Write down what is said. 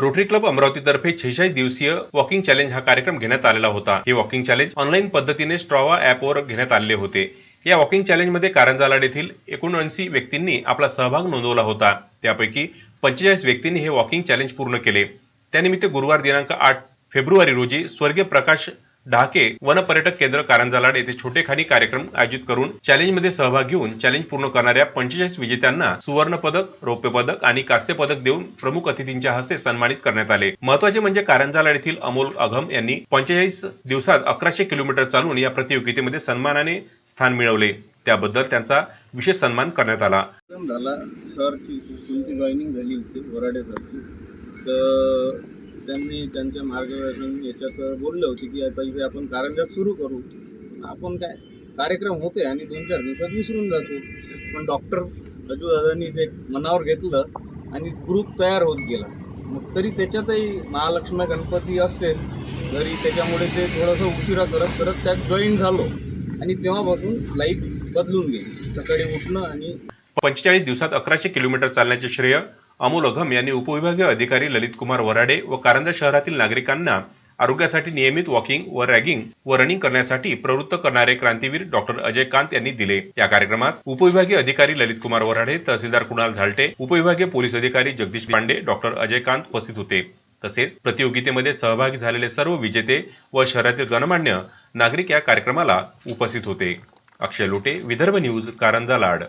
Rotary club अमरावतीतर्फे छेचाळीस दिवसीय walking challenge हा कार्यक्रम घेण्यात आलेला होता. हे वॉकिंग चॅलेंज ऑनलाईन पद्धतीने स्ट्रॉवा ॲपवर घेण्यात आलेले होते. या वॉकिंग चॅलेंजमध्ये कारंजालाड येथील एकोणऐंशी व्यक्तींनी आपला सहभाग नोंदवला होता. त्यापैकी पंचेचाळीस व्यक्तींनी हे वॉकिंग चॅलेंज पूर्ण केले. त्यानिमित्त गुरुवार दिनांक आठ फेब्रुवारी रोजी स्वर्गीय प्रकाश ढाके वन पर्यटक केंद्र कारंजालाड येथे छोटेखानी कार्यक्रम आयोजित करून चॅलेंजमध्ये सहभाग घेऊन चॅलेंज पूर्ण करणाऱ्या पंचेचाळीस विजेत्यांना सुवर्ण पदक रौप्य पदक आणि कांस्य पदक देऊन प्रमुख अतिथींच्या हस्ते सन्मानित करण्यात आले. महत्त्वाचे म्हणजे कारंजालाड येथील अमोल अघम यांनी पंचेचाळीस दिवसात अकराशे किलोमीटर चालून या प्रतियोगितेमध्ये सन्मानाने स्थान मिळवले. त्याबद्दल त्यांचा विशेष सन्मान करण्यात आला. झाला. सर तुमची जॉईनिंग झाली होती वराडे तर त्यांनी त्यांच्या मार्गदर्शन याच्यात बोलले होते की आता इथे आपण कारंजात सुरू करू. आपण काय कार्यक्रम होते आणि दोन चार दिवसात विसरून जातो. पण डॉक्टर अजूदादांनी ते मनावर घेतलं आणि ग्रुप तयार होत गेला. मग तरी त्याच्यातही महालक्ष्मी गणपती असतेच तरी त्याच्यामुळे ते थोडंसं उशिरा करत करत त्यात जॉईन झालो. आणि तेव्हापासून लाईफ बदलून गेली. सकाळी उठणं आणि पंचेचाळीस दिवसात अकराशे किलोमीटर चालण्याचे श्रेय अमोल अघम यांनी उपविभागीय अधिकारी ललित कुमार वराडे व कारंजा शहरातील नागरिकांना आरोग्यासाठी नियमित वॉकिंग व रॅगिंग व रनिंग करण्यासाठी प्रवृत्त करणारे क्रांतीवीर डॉक्टर अजय कांत यांनी दिले. या कार्यक्रमास उपविभागीय अधिकारी ललित कुमार वराडे तहसीलदार कुणाल झालटे उपविभागीय पोलीस अधिकारी जगदीश पांडे डॉक्टर अजय कांत उपस्थित होते. तसेच प्रतियोगितेमध्ये सहभागी झालेले सर्व विजेते व शहरातील गणमान्य नागरिक या कार्यक्रमाला उपस्थित होते. अक्षय लोटे विदर्भ न्यूज कारंजा लाड.